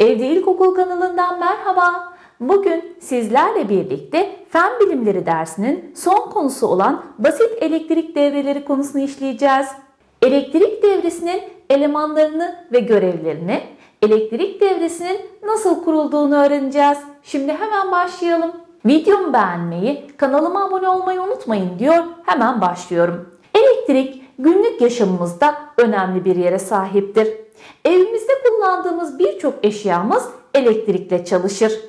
Evde İlkokul kanalından merhaba. Bugün sizlerle birlikte Fen Bilimleri dersinin son konusu olan basit elektrik devreleri konusunu işleyeceğiz. Elektrik devresinin elemanlarını ve görevlerini, elektrik devresinin nasıl kurulduğunu öğreneceğiz. Şimdi hemen başlayalım. Videomu beğenmeyi, kanalıma abone olmayı unutmayın diyor. Hemen başlıyorum. Elektrik günlük yaşamımızda önemli bir yere sahiptir. Evimizde kullandığımız birçok eşyamız elektrikle çalışır.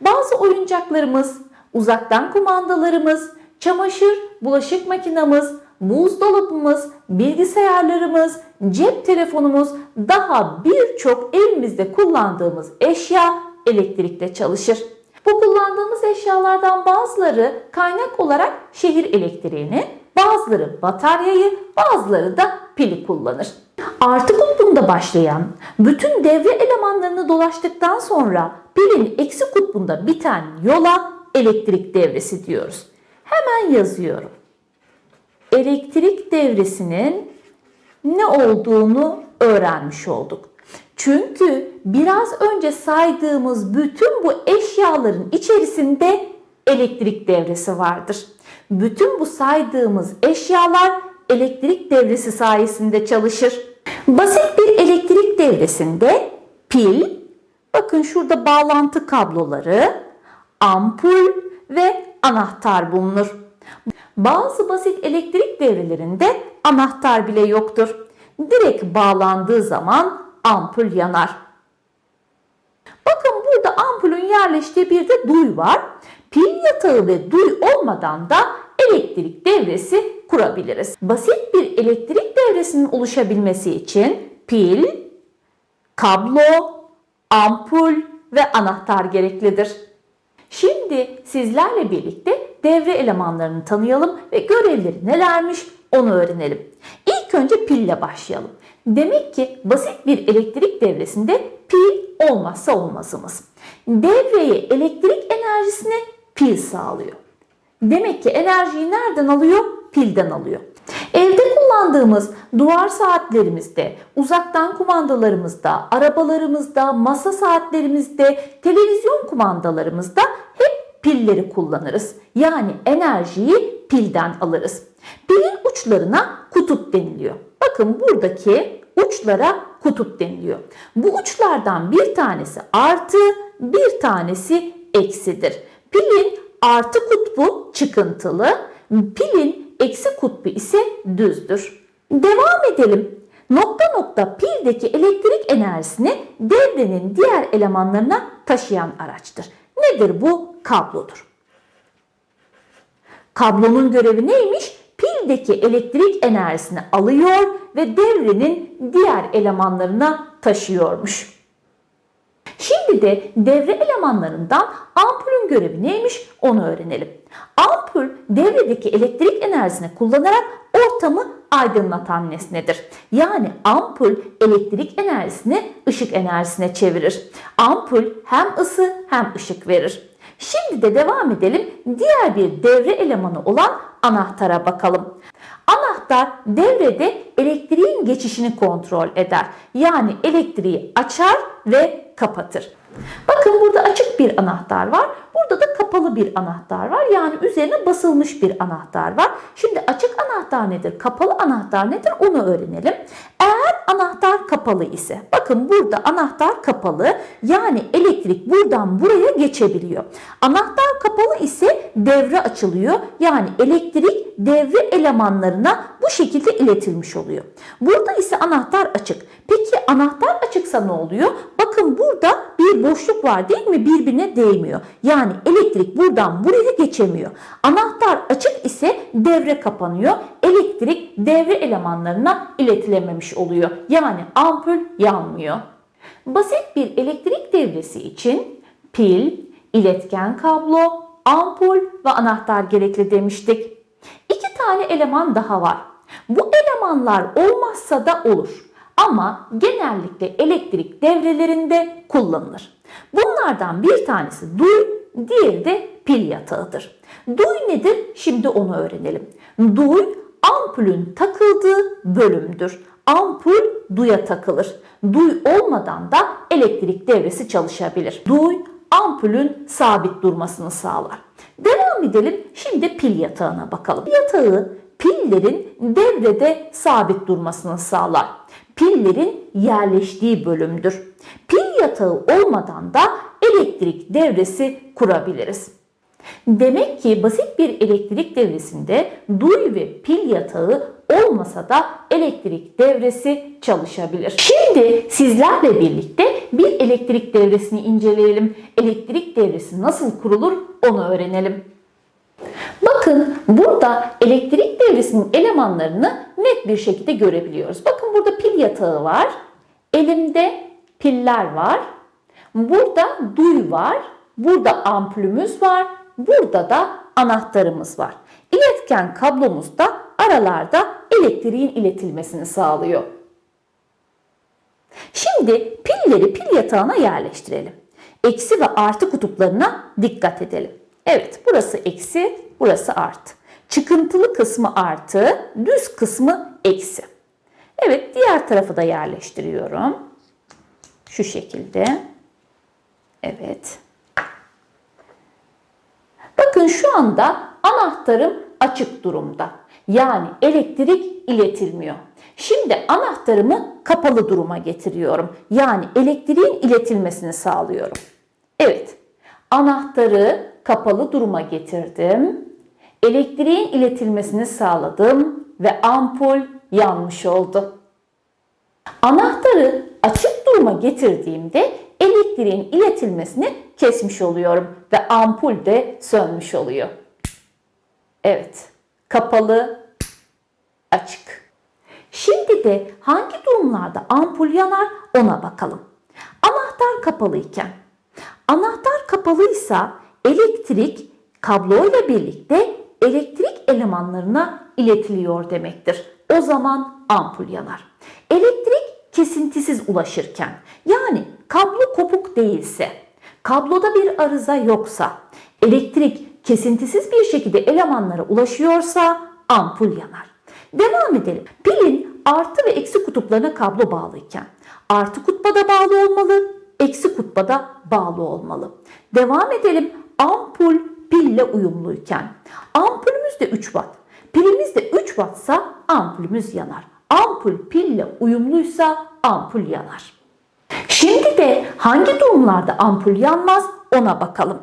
Bazı oyuncaklarımız, uzaktan kumandalarımız, çamaşır, bulaşık makinamız, buzdolabımız, bilgisayarlarımız, cep telefonumuz, daha birçok evimizde kullandığımız eşya elektrikle çalışır. Bu kullandığımız eşyalardan bazıları kaynak olarak şehir elektriğini, bazıları bataryayı, bazıları da pili kullanır. Artı kutbunda başlayan bütün devre elemanlarını dolaştıktan sonra pilin eksi kutbunda biten yola elektrik devresi diyoruz. Hemen yazıyorum. Elektrik devresinin ne olduğunu öğrenmiş olduk. Çünkü biraz önce saydığımız bütün bu eşyaların içerisinde elektrik devresi vardır. Bütün bu saydığımız eşyalar elektrik devresi sayesinde çalışır. Basit bir elektrik devresinde pil, bakın şurada bağlantı kabloları, ampul ve anahtar bulunur. Bazı basit elektrik devrelerinde anahtar bile yoktur. Direkt bağlandığı zaman ampul yanar. Bakın burada ampulün yerleştiği bir de duy var. Pil yatağı ve duy olmadan da elektrik devresi kurabiliriz. Basit bir elektrik devresinin oluşabilmesi için pil, kablo, ampul ve anahtar gereklidir. Şimdi sizlerle birlikte devre elemanlarını tanıyalım ve görevleri nelermiş onu öğrenelim. İlk önce pille başlayalım. Demek ki basit bir elektrik devresinde pil olmazsa olmazımız. Devreye elektrik enerjisini pil sağlıyor. Demek ki enerjiyi nereden alıyor? Pilden alıyor. Evde kullandığımız duvar saatlerimizde, uzaktan kumandalarımızda, arabalarımızda, masa saatlerimizde, televizyon kumandalarımızda hep pilleri kullanırız. Yani enerjiyi pilden alırız. Pilin uçlarına kutup deniliyor. Bakın buradaki uçlara kutup deniliyor. Bu uçlardan bir tanesi artı, bir tanesi eksidir. Pilin artı kutbu çıkıntılı, pilin eksi kutbu ise düzdür. Devam edelim. Nokta nokta pildeki elektrik enerjisini devrenin diğer elemanlarına taşıyan araçtır. Nedir bu? Kablodur. Kablonun görevi neymiş? Pildeki elektrik enerjisini alıyor ve devrenin diğer elemanlarına taşıyormuş. Şimdi de devre elemanlarından ampulün görevi neymiş onu öğrenelim. Ampul devredeki elektrik enerjisini kullanarak ortamı aydınlatan nesnedir. Yani ampul elektrik enerjisini ışık enerjisine çevirir. Ampul hem ısı hem ışık verir. Şimdi de devam edelim. Diğer bir devre elemanı olan anahtara bakalım. Anahtar devrede elektriğin geçişini kontrol eder. Yani elektriği açar ve kapatır. Bakın burada açık bir anahtar var. Burada da kapalı bir anahtar var. Yani üzerine basılmış bir anahtar var. Şimdi açık anahtar nedir? Kapalı anahtar nedir? Onu öğrenelim. Eğer anahtar kapalı ise bakın burada anahtar kapalı. Yani elektrik buradan buraya geçebiliyor. Anahtar kapalı ise devre açılıyor. Yani elektrik devre elemanlarına bu şekilde iletilmiş oluyor. Burada ise anahtar açık. Peki anahtar açıksa ne oluyor? Bakın burada bir boşluk var değil mi? Birbirine değmiyor. Yani elektrik buradan buraya geçemiyor. Anahtar açık ise devre kapanıyor. Elektrik devre elemanlarına iletilememiş oluyor. Yani ampul yanmıyor. Basit bir elektrik devresi için pil, iletken kablo, ampul ve anahtar gerekli demiştik. İki tane eleman daha var. Bu elemanlar olmazsa da olur. Ama genellikle elektrik devrelerinde kullanılır. Bunlardan bir tanesi duy, diğeri de pil yatağıdır. Duy nedir? Şimdi onu öğrenelim. Duy ampulün takıldığı bölümdür. ampul duya takılır. Duy olmadan da elektrik devresi çalışabilir. Duy ampulün sabit durmasını sağlar. Devam edelim. Şimdi pil yatağına bakalım. Yatağı pillerin devrede sabit durmasını sağlar. Pillerin yerleştiği bölümdür. Pil yatağı olmadan da elektrik devresi kurabiliriz. Demek ki basit bir elektrik devresinde duy ve pil yatağı olmasa da elektrik devresi çalışabilir. Şimdi sizlerle birlikte bir elektrik devresini inceleyelim. Elektrik devresi nasıl kurulur onu öğrenelim. Bakın burada elektrik devresinin elemanlarını net bir şekilde görebiliyoruz. Bakın burada pil yatağı var. Elimde piller var. Burada duy var. Burada ampulümüz var. Burada da anahtarımız var. İletken kablomuz da aralarda elektriğin iletilmesini sağlıyor. Şimdi pilleri pil yatağına yerleştirelim. Eksi ve artı kutuplarına dikkat edelim. Evet burası eksi, burası artı. Çıkıntılı kısmı artı, düz kısmı eksi. Evet diğer tarafı da yerleştiriyorum. Şu şekilde. Evet. Bakın şu anda anahtarım açık durumda. Yani elektrik iletilmiyor. Şimdi anahtarımı kapalı duruma getiriyorum. Yani elektriğin iletilmesini sağlıyorum. Evet. Anahtarı kapalı duruma getirdim. Elektriğin iletilmesini sağladım ve ampul yanmış oldu. Anahtarı açık duruma getirdiğimde elektriğin iletilmesini kesmiş oluyorum ve ampul de sönmüş oluyor. Evet, kapalı, açık. Şimdi de hangi durumlarda ampul yanar ona bakalım. Anahtar kapalıyken, anahtar kapalıysa elektrik kabloyla birlikte elektrik elemanlarına iletiliyor demektir. O zaman ampul yanar. Elektrik kesintisiz ulaşırken yani kablo kopuk değilse, kabloda bir arıza yoksa, elektrik kesintisiz bir şekilde elemanlara ulaşıyorsa ampul yanar. Devam edelim. Pilin artı ve eksi kutuplarına kablo bağlıyken artı kutbada bağlı olmalı, eksi kutbada bağlı olmalı. Devam edelim. Ampul pille uyumluyken ampulümüz de 3 watt. Pilimiz de 3 wattsa ampulümüz yanar. Ampul pille uyumluysa ampul yanar. Şimdi de hangi durumlarda ampul yanmaz ona bakalım.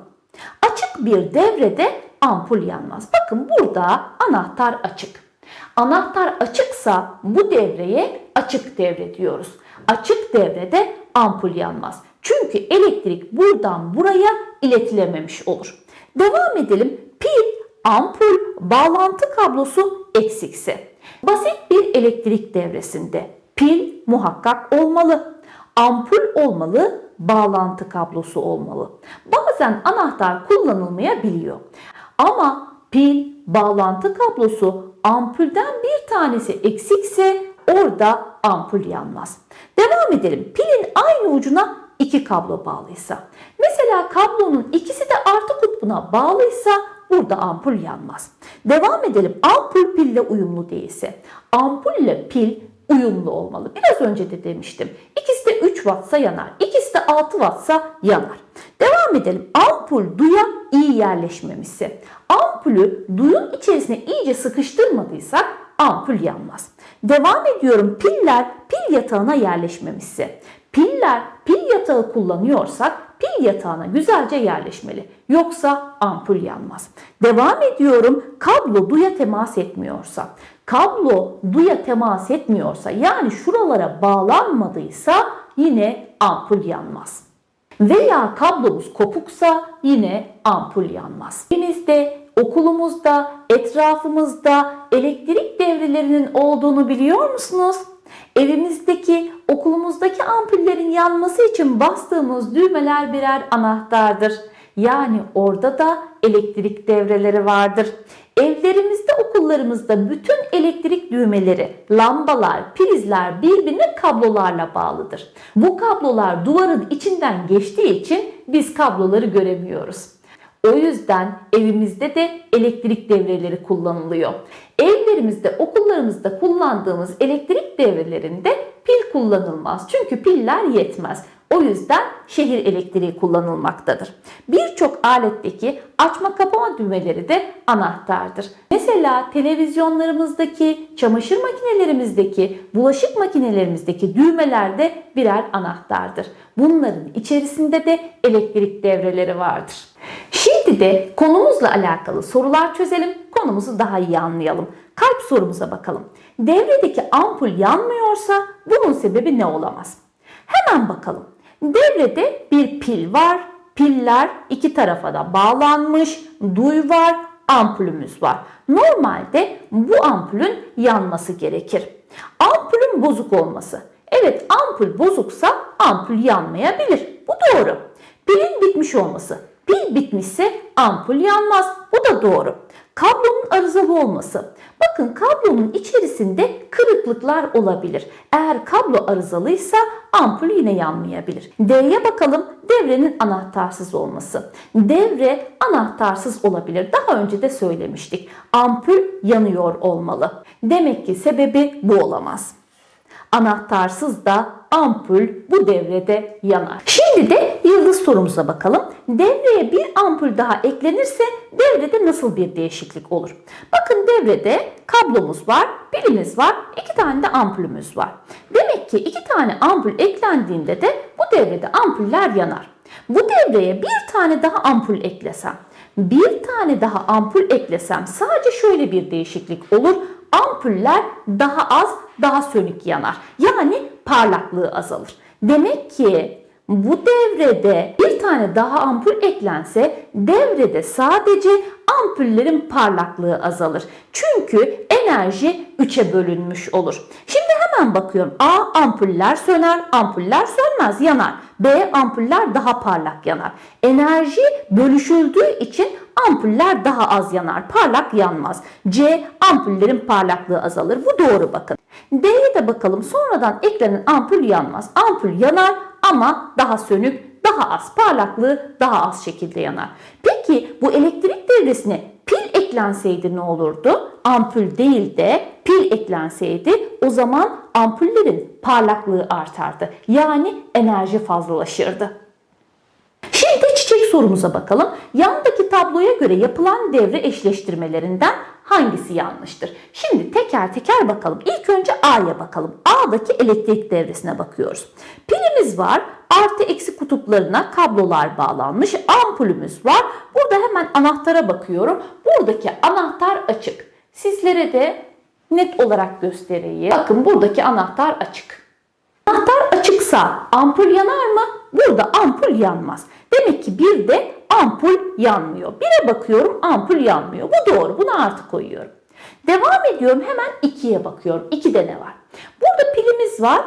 Açık bir devrede ampul yanmaz. Bakın burada anahtar açık. Anahtar açıksa bu devreye açık devre diyoruz. Açık devrede ampul yanmaz. Çünkü elektrik buradan buraya iletilememiş olur. Devam edelim. Pil, ampul, bağlantı kablosu eksikse. Basit bir elektrik devresinde pil muhakkak olmalı. Ampul olmalı, bağlantı kablosu olmalı. Bazen anahtar kullanılmayabiliyor. Ama pil, bağlantı kablosu ampulden bir tanesi eksikse orada ampul yanmaz. Devam edelim. Pilin aynı ucuna iki kablo bağlıysa. Mesela kablonun ikisi de artı kutbuna bağlıysa burada ampul yanmaz. Devam edelim. Ampul pille uyumlu değilse. Ampul ile pil uyumlu olmalı. Biraz önce de demiştim. İkisi de 3 wattsa yanar. İkisi de 6 wattsa yanar. Devam edelim. Ampul duya iyi yerleşmemişse. Ampulü duyun içerisine iyice sıkıştırmadıysak ampul yanmaz. Devam ediyorum. Piller pil yatağına yerleşmemişse. Piller pil yatağı kullanıyorsak pil yatağına güzelce yerleşmeli. Yoksa ampul yanmaz. Devam ediyorum. Kablo duya temas etmiyorsa. Kablo duya temas etmiyorsa yani şuralara bağlanmadıysa yine ampul yanmaz. Veya kablomuz kopuksa yine ampul yanmaz. Evimizde, okulumuzda, etrafımızda elektrik devrelerinin olduğunu biliyor musunuz? Evimizdeki, okulumuzdaki ampullerin yanması için bastığımız düğmeler birer anahtardır. Yani orada da elektrik devreleri vardır. Evlerimizde, okullarımızda bütün elektrik düğmeleri, lambalar, prizler birbirine kablolarla bağlıdır. Bu kablolar duvarın içinden geçtiği için biz kabloları göremiyoruz. O yüzden evimizde de elektrik devreleri kullanılıyor. Evlerimizde, okullarımızda kullandığımız elektrik devrelerinde pil kullanılmaz. Çünkü piller yetmez. O yüzden şehir elektriği kullanılmaktadır. Birçok aletteki açma kapama düğmeleri de anahtardır. Mesela televizyonlarımızdaki, çamaşır makinelerimizdeki, bulaşık makinelerimizdeki düğmeler de birer anahtardır. Bunların içerisinde de elektrik devreleri vardır. De konumuzla alakalı sorular çözelim, konumuzu daha iyi anlayalım. Kalp sorumuza bakalım. Devredeki ampul yanmıyorsa bunun sebebi ne olamaz? Hemen bakalım. Devrede bir pil var. Piller iki tarafa da bağlanmış. Duy var. Ampulümüz var. Normalde bu ampulün yanması gerekir. Ampulün bozuk olması. Evet ampul bozuksa ampul yanmayabilir. Bu doğru. Pilin bitmiş olması. Pil bitmişse ampul yanmaz. Bu da doğru. Kablonun arızalı olması. Bakın kablonun içerisinde kırıklıklar olabilir. Eğer kablo arızalıysa ampul yine yanmayabilir. D'ye bakalım devrenin anahtarsız olması. Devre anahtarsız olabilir. Daha önce de söylemiştik. Ampul yanıyor olmalı. Demek ki sebebi bu olamaz. Anahtarsız da ampul bu devrede yanar. Şimdi de yıldız sorumuza bakalım. Devreye bir ampul daha eklenirse devrede nasıl bir değişiklik olur? Bakın devrede kablomuz var, pilimiz var, iki tane de ampulümüz var. Demek ki iki tane ampul eklendiğinde de bu devrede ampuller yanar. Bu devreye bir tane daha ampul eklesem, bir tane daha ampul eklesem sadece şöyle bir değişiklik olur. Ampuller daha az, daha sönük yanar. Yani parlaklığı azalır. Demek ki bu devrede bir tane daha ampul eklense devrede sadece ampullerin parlaklığı azalır. Çünkü enerji 3'e bölünmüş olur. Şimdi hemen bakıyorum. A ampuller söner, ampuller sönmez, yanar. B ampuller daha parlak yanar. Enerji bölüşüldüğü için ampuller daha az yanar, parlak yanmaz. C ampullerin parlaklığı azalır. Bu doğru bakın. D'ye de bakalım. Sonradan eklenen ampul yanmaz. Ampul yanar ama daha sönük, daha az parlaklığı daha az şekilde yanar. Peki bu elektrik devresine pil eklenseydi ne olurdu? Ampul değil de pil eklenseydi o zaman ampullerin parlaklığı artardı. Yani enerji fazlalaşırdı. Sorumuza bakalım. Yandaki tabloya göre yapılan devre eşleştirmelerinden hangisi yanlıştır? Şimdi teker teker bakalım. İlk önce A'ya bakalım. A'daki elektrik devresine bakıyoruz. Pilimiz var. Artı eksi kutuplarına kablolar bağlanmış. Ampulümüz var. Burada hemen anahtara bakıyorum. Buradaki anahtar açık. Sizlere de net olarak göstereyim. Bakın buradaki anahtar açık. Anahtar açıksa ampul yanar mı? Burada ampul yanmaz. Demek ki bir de ampul yanmıyor. Bire bakıyorum ampul yanmıyor. Bu doğru. Bunu artı koyuyorum. Devam ediyorum hemen 2'ye bakıyorum. 2'de ne var? Burada pilimiz var.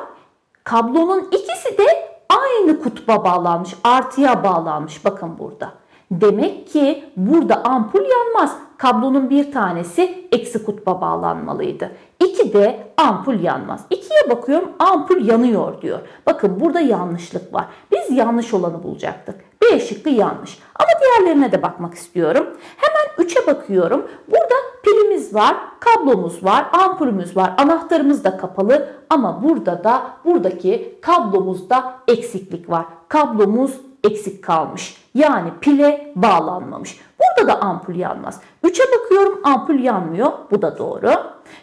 Kablonun ikisi de aynı kutba bağlanmış. Artıya bağlanmış. Bakın burada. Demek ki burada ampul yanmaz. Kablonun bir tanesi eksi kutba bağlanmalıydı. 2 de ampul yanmaz. 2'ye bakıyorum ampul yanıyor diyor. Bakın burada yanlışlık var. Biz yanlış olanı bulacaktık. B şıkkı yanlış. Ama diğerlerine de bakmak istiyorum. Hemen 3'e bakıyorum. Burada pilimiz var, kablomuz var, ampulümüz var, anahtarımız da kapalı ama burada da buradaki kablomuzda eksiklik var. Kablomuz eksik kalmış. Yani pile bağlanmamış. Burada da ampul yanmaz. 3'e bakıyorum ampul yanmıyor. Bu da doğru.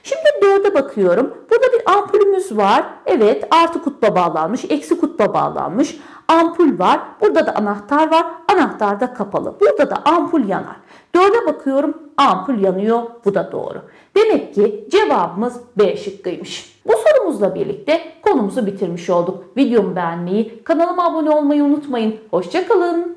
Şimdi 4'e bakıyorum. Burada bir ampulümüz var. Evet artı kutba bağlanmış, eksi kutba bağlanmış. Ampul var. Burada da anahtar var. Anahtar da kapalı. Burada da ampul yanar. 4'e bakıyorum ampul yanıyor. Bu da doğru. Demek ki cevabımız B şıkkıymış. Bu sorumuzla birlikte konumuzu bitirmiş olduk. Videomu beğenmeyi, kanalıma abone olmayı unutmayın. Hoşçakalın.